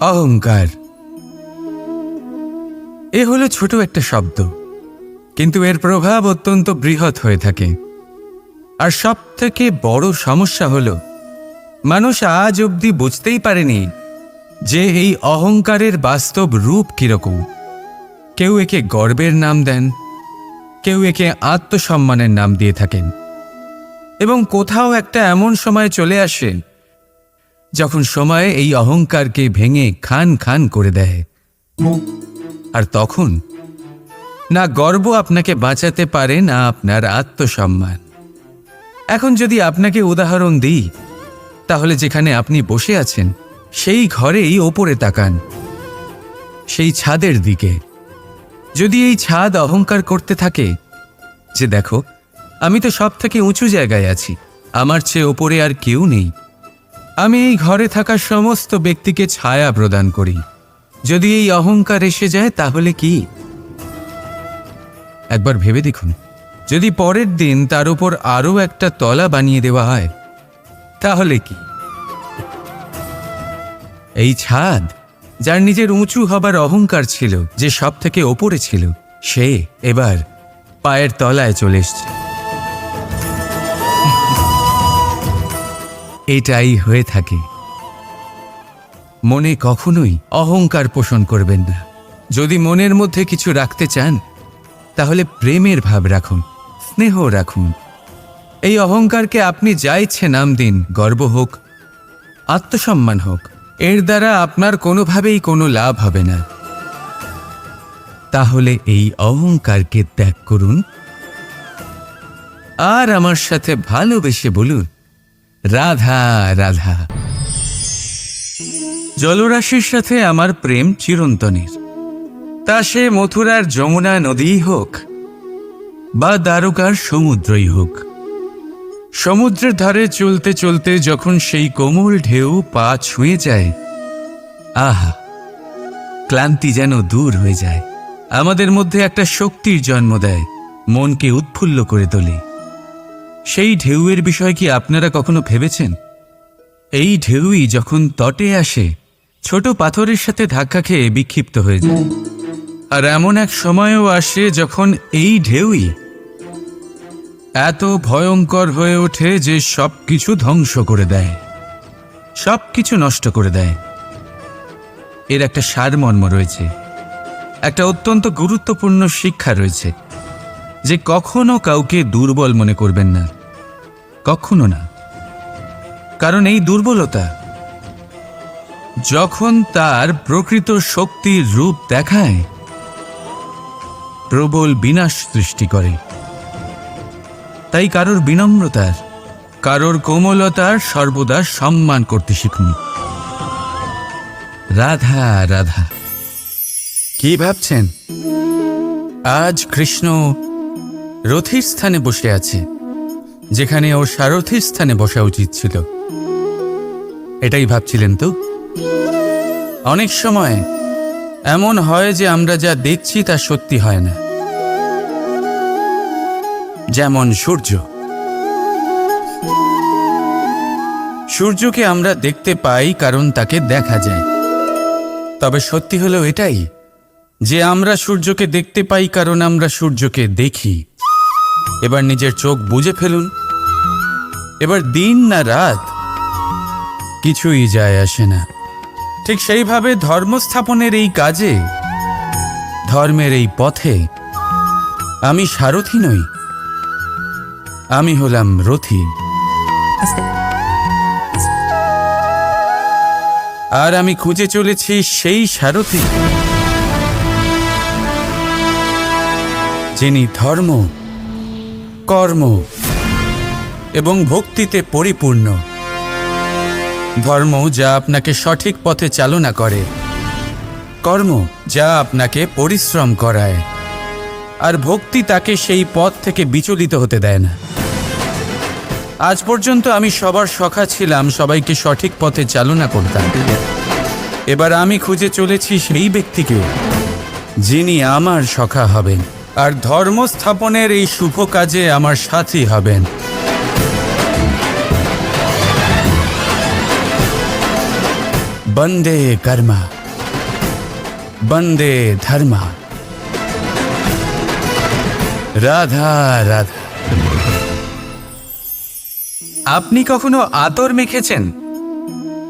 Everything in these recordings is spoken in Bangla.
অহংকার। এ হলো ছোট একটা শব্দ, কিন্তু এর প্রভাব অত্যন্ত বৃহৎ হয়ে থাকে। আর সব থেকে বড় সমস্যা হল, মানুষ আজ অবধি বুঝতেই পারেনি যে এই অহংকারের বাস্তব রূপ কীরকম। কেউ একে গর্বের নাম দেন, কেউ একে আত্মসম্মানের নাম দিয়ে থাকেন। এবং কোথাও একটা এমন সময় চলে আসে যখন সময় এই অহংকারকে ভেঙে খান খান করে দেয়। আর তখন, না গর্ব আপনাকে বাঁচাতে পারে, না আপনার আত্মসম্মান। এখন যদি আপনাকে উদাহরণ দিই, তাহলে যেখানে আপনি বসে আছেন, সেই ঘরেই ওপরে তাকান, সেই ছাদের দিকে। যদি এই ছাদ অহংকার করতে থাকে, যে দেখো, আমি তো সব থেকে উঁচু জায়গায় আছি, আমার চেয়ে ওপরে আর কেউ নেই। আমি এই ঘরে থাকা সমস্ত ব্যক্তিকে ছায়া প্রদান করি। যদি এই অহংকার এসে যায়, তাহলে কি? একবার ভেবে দেখুন, যদি পরের দিন তার উপর আরও একটা তলা বানিয়ে দেওয়া হয়, তাহলে কি? এই ছাদ, যার নিজের উঁচু হবার অহংকার ছিল, যে সব থেকে ওপরে ছিল, সে এবার পায়ের তলায় চলে এসছে। এটাই হয়ে থাকে। মনে কখনোই অহংকার পোষণ করবেন না। যদি মনের মধ্যে কিছু রাখতে চান, তাহলে প্রেমের ভাব রাখুন, স্নেহ রাখুন। এই অহংকারকে আপনি যা ইচ্ছে নাম দিন, গর্ব হোক, আত্মসম্মান হোক, এর দ্বারা আপনার কোনোভাবেই কোনো লাভ হবে না। তাহলে এই অহংকারকে ত্যাগ করুন। আর আমার সাথে ভালোবেসে বলুন রাধা রাধা। জলরাশির সাথে আমার প্রেম চিরন্তনের। তা সে মথুরার যমুনা নদীই হোক বা দ্বারকার সমুদ্রই হোক। সমুদ্রের ধারে চলতে চলতে যখন সেই কোমল ঢেউ পা ছুঁয়ে যায়, আহা, ক্লান্তি যেন দূর হয়ে যায়। আমাদের মধ্যে একটা শক্তির জন্ম দেয়, মনকে উৎফুল্ল করে তোলে। সেই ঢেউয়ের বিষয় কি আপনারা কখনো ভেবেছেন? এই ঢেউই যখন তটে আসে, ছোট পাথরের সাথে ধাক্কা খেয়ে বিক্ষিপ্ত হয়ে যায়। আর এমন এক সময়ও আসে যখন এই ঢেউই এত ভয়ঙ্কর হয়ে ওঠে যে সব কিছু ধ্বংস করে দেয়। সব কিছু নষ্ট করে দেয়। এর একটা সারমর্ম রয়েছে। একটা অত্যন্ত গুরুত্বপূর্ণ শিক্ষা রয়েছে। যে কখনো কাউকে দুর্বল মনে করবেন না। কখনো না। কারণ এই দুর্বলতা যখন তার প্রকৃত শক্তির রূপ দেখায় প্রবল বিনাশ সৃষ্টি করে। তাই কারোর বিনম্রতার কারোর কোমলতার সর্বদা সম্মান করতে শিখুন। রাধা রাধা। কি ভাবছেন? আজ কৃষ্ণ রথির স্থানে বসে আছে, যেখানে ওর সারথির স্থানে বসা উচিত ছিল। এটাই ভাবছিলেন তো? অনেক সময় এমন হয় যে আমরা যা দেখছি তা সত্যি হয় না। যেমন সূর্য। সূর্যকে আমরা দেখতে পাই কারণ তাকে দেখা যায়। তবে সত্যি হলো এটাই যে আমরা সূর্যকে দেখতে পাই কারণ আমরা সূর্যকে দেখি। এবার নিজের চোখ বুঝে ফেলুন। এবার দিন না রাত কিছুই যায় আসে না। ঠিক সেইভাবে ধর্ম স্থাপনের এই কাজে, ধর্মের এই পথে আমি সারথি নই। আমি হলাম রথি। আর আমি খুঁজে চলেছি সেই সারথি, যিনি ধর্ম কর্ম এবং ভক্তিতে পরিপূর্ণ। ধর্ম যা আপনাকে সঠিক পথে চালনা করে। কর্ম যা আপনাকে পরিশ্রম করায়। আর ভক্তি তাকে সেই পথ থেকে বিচলিত হতে দেয় না। আজ পর্যন্ত আমি সবার সখা ছিলাম, সবাইকে সঠিক পথে চালনা করতাম। এবার আমি খুঁজে চলেছি সেই ব্যক্তিকে যিনি আমার সখা হবেন। আর ধর্ম স্থাপনের এই শুভ কাজে আমার সাথী হবেন। বন্দে কর্মা। বন্দে ধর্মা। রাধা রাধা। আপনি কখনো আতর মেখেছেন?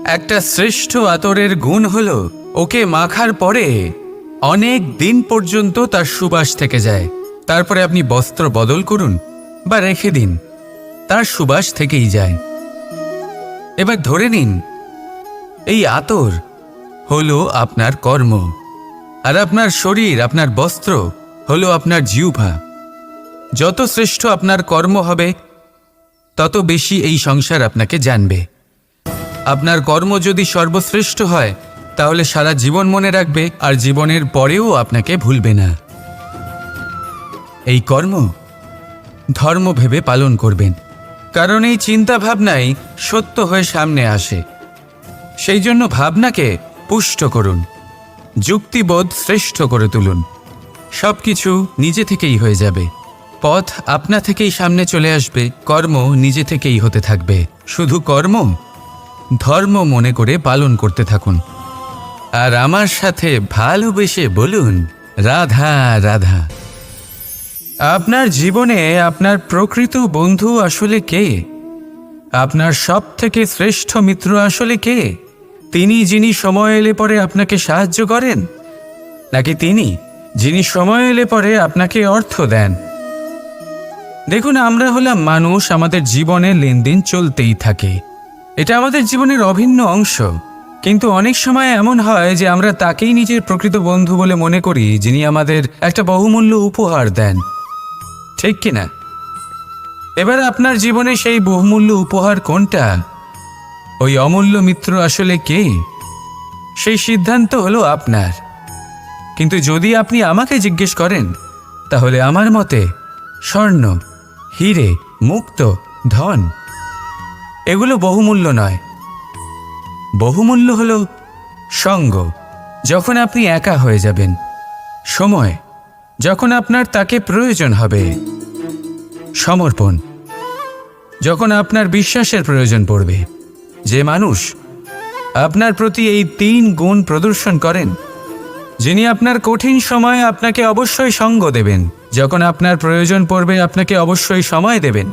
একটা শ্রেষ্ঠ আতরের গুণ হলো ওকে মাখার পরে অনেক দিন পর্যন্ত তার সুবাস থেকে যায়। তারপরে আপনি বস্ত্র বদল করুন বা রেখে দিন। তার সুবাস থেকেই যায়। এবার ধরে নিন, এই আতর হলো আপনার কর্ম। আর আপনার শরীর, আপনার বস্ত্র হলো আপনার জিউভা যত শ্রেষ্ঠ আপনার কর্ম হবে, তত বেশি এই সংসার আপনাকে জানবে। আপনার কর্ম যদি সর্বশ্রেষ্ঠ হয় তাহলে সারা জীবন মনে রাখবে, আর জীবনের পরেও আপনাকে ভুলবে না। এই কর্ম ধর্ম ভেবে পালন করবেন, কারণ এই চিন্তা ভাবনাই সত্য হয়ে সামনে আসে। সেই জন্য ভাবনাকে পুষ্ট করুন, যুক্তিবোধ শ্রেষ্ঠ করে তুলুন। সব কিছু নিজে থেকেই হয়ে যাবে। পথ আপনা থেকেই সামনে চলে আসবে, কর্ম নিজে থেকেই হতে থাকবে। শুধু কর্ম, ধর্ম মনে করে পালন করতে থাকুন। আর আমার সাথে ভালোবেসে বলুন, রাধা রাধা। আপনার জীবনে আপনার প্রকৃত বন্ধু আসলে কে? আপনার সব থেকে শ্রেষ্ঠ মিত্র আসলে কে? তিনি যিনি সময় এলে পরে আপনাকে সাহায্য করেন? নাকি তিনি যিনি সময় এলে পরে আপনাকে অর্থ দেন? দেখুন, আমরা হলাম মানুষ, আমাদের জীবনে লেনদেন চলতেই থাকে। এটা আমাদের জীবনের অভিন্ন অংশ। কিন্তু অনেক সময় এমন হয় যে আমরা তাকেই নিজের প্রকৃত বন্ধু বলে মনে করি, যিনি আমাদের একটা বহুমূল্য উপহার দেন। ঠিক কিনা এবার আপনার জীবনে সেই বহুমূল্য উপহার কোনটা? ওই অমূল্য মিত্র আসলে কে? সেই সিদ্ধান্ত হলো আপনার। কিন্তু যদি আপনি আমাকে জিজ্ঞেস করেন, তাহলে আমার মতে স্বর্ণ, হিরে, মুক্ত, ধন, এগুলো বহুমূল্য নয়। বহুমূল্য হল সঙ্গ। যখন আপনি একা হয়ে যাবেন, সময়। যখন আপনার তাকে প্রয়োজন হবে, সমর্পণ। যখন আপনার বিশ্বাসের প্রয়োজন পড়বে, যে মানুষ আপনার প্রতি এই তিন গুণ প্রদর্শন করেন, যিনি আপনার কঠিন সময়ে আপনাকে অবশ্যই সঙ্গ দেবেন। যখন আপনার প্রয়োজন পড়বে, আপনাকে অবশ্যই সময় দেবেন।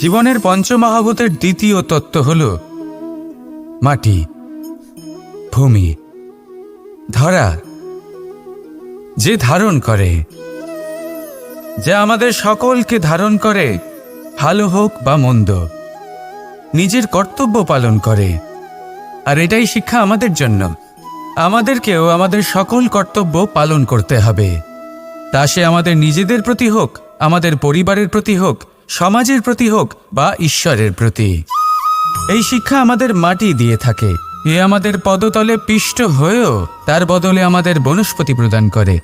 জীবনের পঞ্চমহাভূতের দ্বিতীয় তত্ত্ব হল মাটি, ভূমি, ধরা, যে ধারণ করে, যা আমাদের সকলকে ধারণ করে, ভালো হোক বা মন্দ। নিজের কর্তব্য পালন করে। আর এটাই শিক্ষা আমাদের জন্য। আমাদেরকেও আমাদের সকল কর্তব্য পালন করতে হবে। তা সে আমাদের নিজেদের প্রতি হোক, আমাদের পরিবারের প্রতি হোক সমাজের প্রতি হোক বা ঈশ্বরের প্রতি। এই শিক্ষা আমাদের মাটি দিয়ে থাকে। এ আমাদের পদতলে পিষ্ট হয়েও তার বদলে আমাদের বনস্পতি প্রদান করে।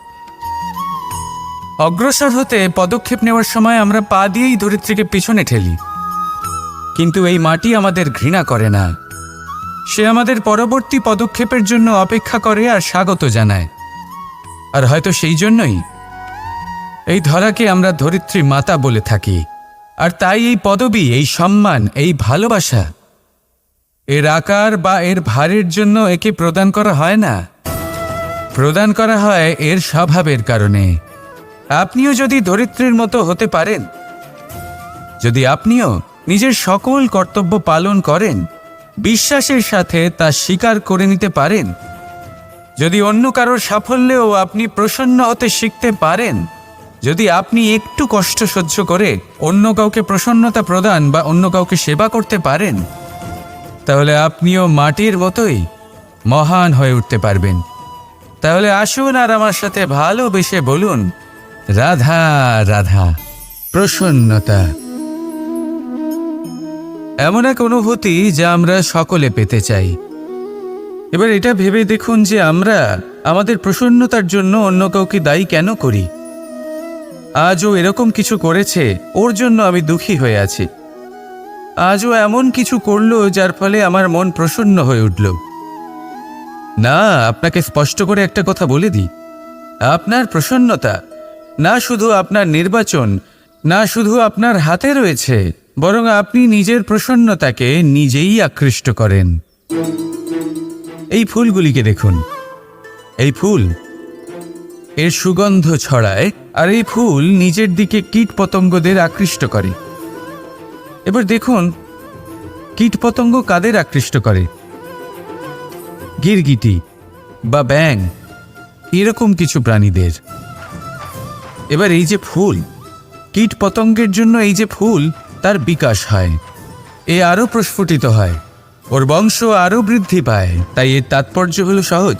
অগ্রসর হতে পদক্ষেপ নেওয়ার সময় আমরা পা দিয়েই ধরিত্রীকে পিছনে ঠেলি। কিন্তু এই মাটি আমাদের ঘৃণা করে না। সে আমাদের পরবর্তী পদক্ষেপের জন্য অপেক্ষা করে আর স্বাগত জানায়। আর হয়তো সেই জন্যই। এই ধরাকে আমরা ধরিত্রী মাতা বলে থাকি। আর তাই এই পদবি, এই সম্মান, এই ভালোবাসা। এর আকার বা এর ভারের জন্য একে প্রদান করা হয় না। প্রদান করা হয় এর স্বভাবের কারণে। আপনিও যদি ধরিত্রীর মতো হতে পারেন, যদি আপনিও নিজের সকল কর্তব্য পালন করেন, বিশ্বাসের সাথে তা স্বীকার করে নিতে পারেন। যদি অন্য কারোর সাফল্যেও আপনি প্রসন্ন হতে শিখতে পারেন যদি আপনি একটু কষ্ট সহ্য করে অন্য কাউকে প্রসন্নতা প্রদান বা অন্য কাউকে সেবা করতে পারেন, তাহলে আপনিও মাটির মতোই মহান হয়ে উঠতে পারবেন। তাহলে আসুন আর আমার সাথে ভালোবেসে বলুন, রাধা রাধা, প্রসন্নতা। এমন এক অনুভূতি যা আমরা সকলে পেতে চাই। এবার এটা ভেবে দেখুন যে আমরা আমাদের প্রসন্নতার জন্য অন্য কাউকে দায়ী কেন করি? আজও এরকম কিছু করেছে, ওর জন্য আমি দুঃখী হয়ে আছি। আজ ও এমন কিছু করল যার ফলে আমার মন প্রসন্ন হয়ে উঠল। না, আপনাকে স্পষ্ট করে একটা কথা বলে দিই। আপনার প্রসন্নতা, না শুধু আপনার নির্বাচন, না শুধু আপনার হাতে রয়েছে, বরং আপনি নিজের প্রসন্নতাকে নিজেই আকৃষ্ট করেন। এই ফুলগুলিকে দেখুন। এই ফুল এর সুগন্ধ ছড়ায় আর এই ফুল নিজের দিকে কীট পতঙ্গদের আকৃষ্ট করে। এবার দেখুন কীট পতঙ্গ কাদের আকৃষ্ট করে? গিরগিটি বা ব্যাং এরকম কিছু প্রাণীদের। এবার এই যে ফুল কীট পতঙ্গের জন্য এই যে ফুল, তার বিকাশ হয়। এ আরও প্রস্ফুটিত হয়, ওর বংশ আরও বৃদ্ধি পায়, তাই এর তাৎপর্য হলো সহজ।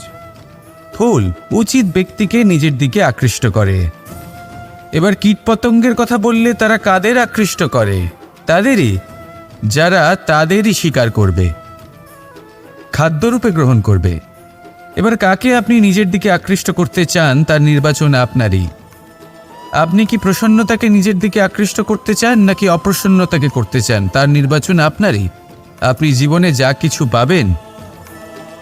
ফুল উচিত ব্যক্তিকে নিজের দিকে আকৃষ্ট করে। এবার কীটপতঙ্গের কথা বললে তারা কাদের আকৃষ্ট করে? তাদেরই, যারা তাদেরই শিকার করবে। খাদ্যরূপে গ্রহণ করবে। এবার কাকে আপনি নিজের দিকে আকৃষ্ট করতে চান তার নির্বাচন আপনারই। আপনি কি প্রসন্নতাকে নিজের দিকে আকৃষ্ট করতে চান নাকি অপ্রসন্নতাকে করতে চান তার নির্বাচন আপনারই। আপনি জীবনে যা কিছু পাবেন,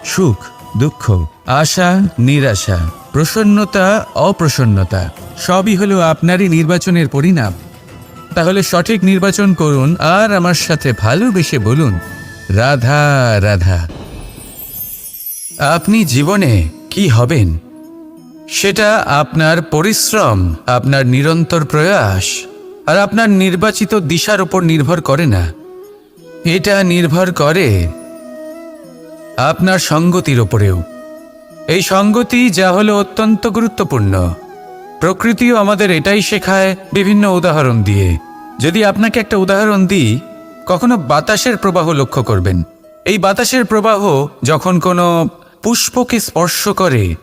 সুখ, দুঃখ আশা, নিরাশা, প্রসন্নতা, অপ্রসন্নতা, সবই হলো আপনারই নির্বাচনের পরিণাম। তাহলে সঠিক নির্বাচন করুন আর আমার সাথে ভালোবেসে বলুন, রাধা রাধা। আপনি জীবনে কি হবেন? সেটা আপনার পরিশ্রম, আপনার নিরন্তর প্রয়াস আর আপনার নির্বাচিত দিশার উপর নির্ভর করে না। এটা নির্ভর করে আপনার সঙ্গতির ওপরেও এই সঙ্গতি যা হলো অত্যন্ত গুরুত্বপূর্ণ। প্রকৃতিও আমাদের এটাই শেখায় বিভিন্ন উদাহরণ দিয়ে। যদি আপনাকে একটা উদাহরণ দিই, কখনো বাতাসের প্রবাহ লক্ষ্য করবেন? এই বাতাসের প্রবাহ যখন কোনো পুষ্পকে স্পর্শ করে,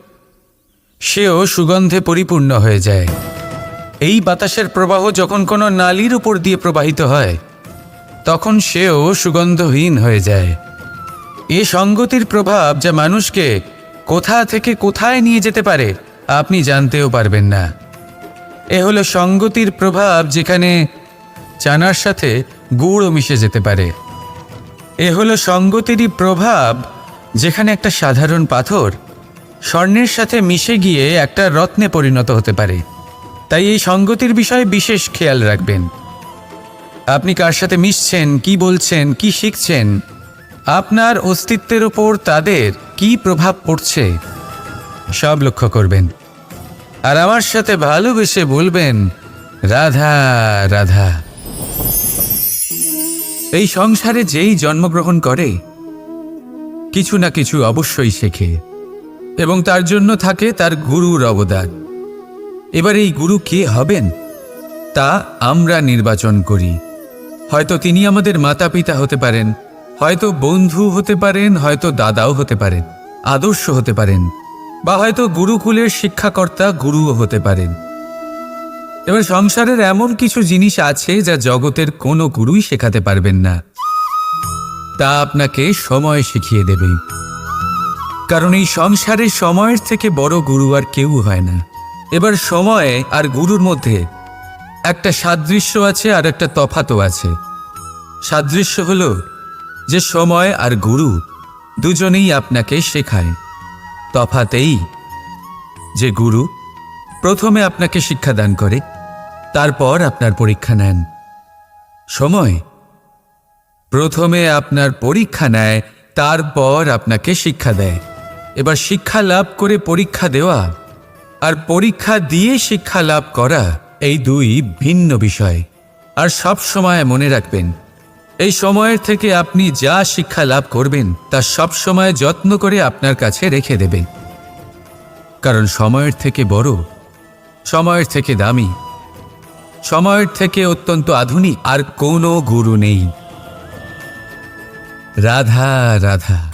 সেও সুগন্ধে পরিপূর্ণ হয়ে যায়। এই বাতাসের প্রবাহ যখন কোনো নালীর উপর দিয়ে প্রবাহিত হয়, তখন সেও সুগন্ধহীন হয়ে যায়। এ সঙ্গতির প্রভাব যা মানুষকে কোথা থেকে কোথায় নিয়ে যেতে পারে, আপনি জানতেও পারবেন না। এ হলো সঙ্গতির প্রভাব যেখানে চানার সাথে গুড়ও মিশে যেতে পারে। এ হলো সঙ্গতিরই প্রভাব যেখানে একটা সাধারণ পাথর স্বর্ণের সাথে মিশে গিয়ে একটা রত্নে পরিণত হতে পারে। তাই এই সঙ্গতির বিষয়ে বিশেষ খেয়াল রাখবেন। আপনি কার সাথে মিশছেন, কি বলছেন, কি শিখছেন, আপনার অস্তিত্বের ওপর তাদের কি প্রভাব পড়ছে? সব লক্ষ্য করবেন। আর আমার সাথে ভালোবেসে বলবেন, রাধা রাধা। এই সংসারে যেই জন্মগ্রহণ করে, কিছু না কিছু অবশ্যই শেখে, এবং তার জন্য থাকে তার গুরুর অবদান। এবার এই গুরু কে হবেন? তা আমরা নির্বাচন করি। হয়তো তিনি আমাদের মাতা পিতা হতে পারেন হয়তো বন্ধু হতে পারেন, হয়তো দাদাও হতে পারেন, আদর্শ হতে পারেন, বা হয়তো গুরুকুলের শিক্ষাকর্তা গুরুও হতে পারেন। এবার সংসারের এমন কিছু জিনিস আছে যা জগতের কোনো গুরুই শেখাতে পারবেন না। তা আপনাকে সময় শিখিয়ে দেবে। কারণ এই সংসারে সময়ের থেকে বড় গুরু আর কেউ হয় না। এবার সময়ে আর গুরুর মধ্যে একটা সাদৃশ্য আছে আর একটা তফাতও আছে। সাদৃশ্য হলো যে সময় আর গুরু দুজনেই আপনাকে শেখায়, তফাতেই যে গুরু প্রথমে আপনাকে শিক্ষাদান করে, তারপর আপনার পরীক্ষা নেন। সময়। প্রথমে আপনার পরীক্ষা নেয়, তারপর আপনাকে শিক্ষা দেয়। এবার শিক্ষা লাভ করে পরীক্ষা দেওয়া আর পরীক্ষা দিয়ে শিক্ষা লাভ করা এই দুই ভিন্ন বিষয়। আর সব সময় মনে রাখবেন এই সময়ের থেকে আপনি যা শিক্ষা লাভ করবেন, তা সব সময় যত্ন করে আপনার কাছে রেখে দেবে কারণ সময়ের থেকে বড়, সময়ের থেকে দামি, সময়ের থেকে অত্যন্ত আধুনিক আর কোনো গুরু নেই। রাধা রাধা।